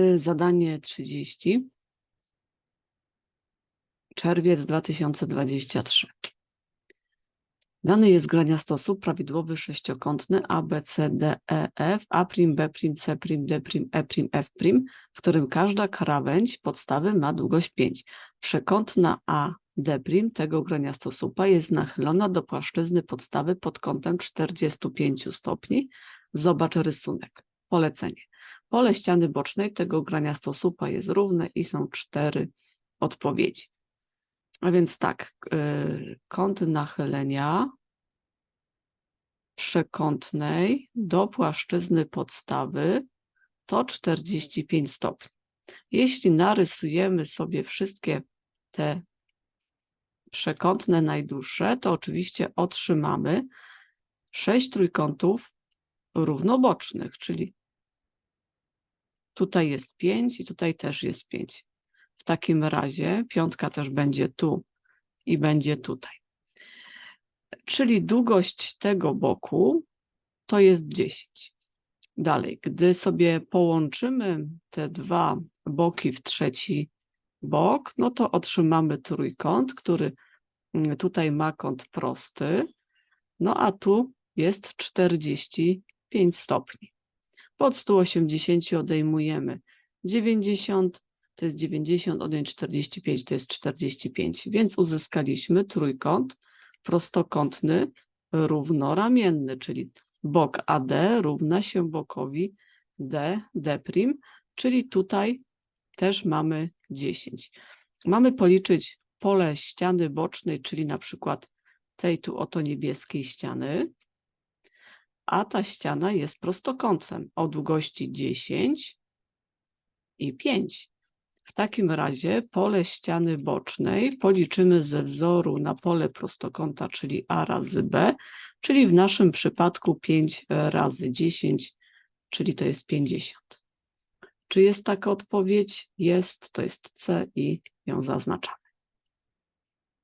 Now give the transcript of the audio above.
Y, Zadanie 30. Czerwiec 2023. Dany jest grania stosu prawidłowy sześciokątny A, B, C, D, E, F, A', B', C', D', E', F', w którym każda krawędź podstawy ma długość 5. Przekątna A, D' tego grania stosupa jest nachylona do płaszczyzny podstawy pod kątem 45 stopni. Zobacz rysunek. Polecenie. Pole ściany bocznej tego grania stosupa jest równe i są cztery odpowiedzi. A więc tak, yy, kąt nachylenia przekątnej do płaszczyzny podstawy to 45 stopni. Jeśli narysujemy sobie wszystkie te przekątne najdłuższe, to oczywiście otrzymamy sześć trójkątów równobocznych, czyli tutaj jest 5 i tutaj też jest 5. W takim razie piątka też będzie tu i będzie tutaj. Czyli długość tego boku to jest 10. Dalej, gdy sobie połączymy te dwa boki w trzeci bok, no to otrzymamy trójkąt, który mm, tutaj ma kąt prosty, no a tu jest 45 stopni. Pod 180 odejmujemy 90, to jest 90, odjąć 45 to jest 45, więc uzyskaliśmy trójkąt prostokątny równoramienny, czyli bok AD równa się bokowi D, D', czyli tutaj też mamy 10. Mamy policzyć pole ściany bocznej, czyli na przykład tej tu oto niebieskiej ściany, a ta ściana jest prostokątem o długości 10 i 5. W takim razie pole ściany bocznej policzymy ze wzoru na pole prostokąta, czyli A razy B, czyli w naszym przypadku 5 razy 10, czyli to jest 50. Czy jest taka odpowiedź? Jest, to jest C i ją zaznaczamy.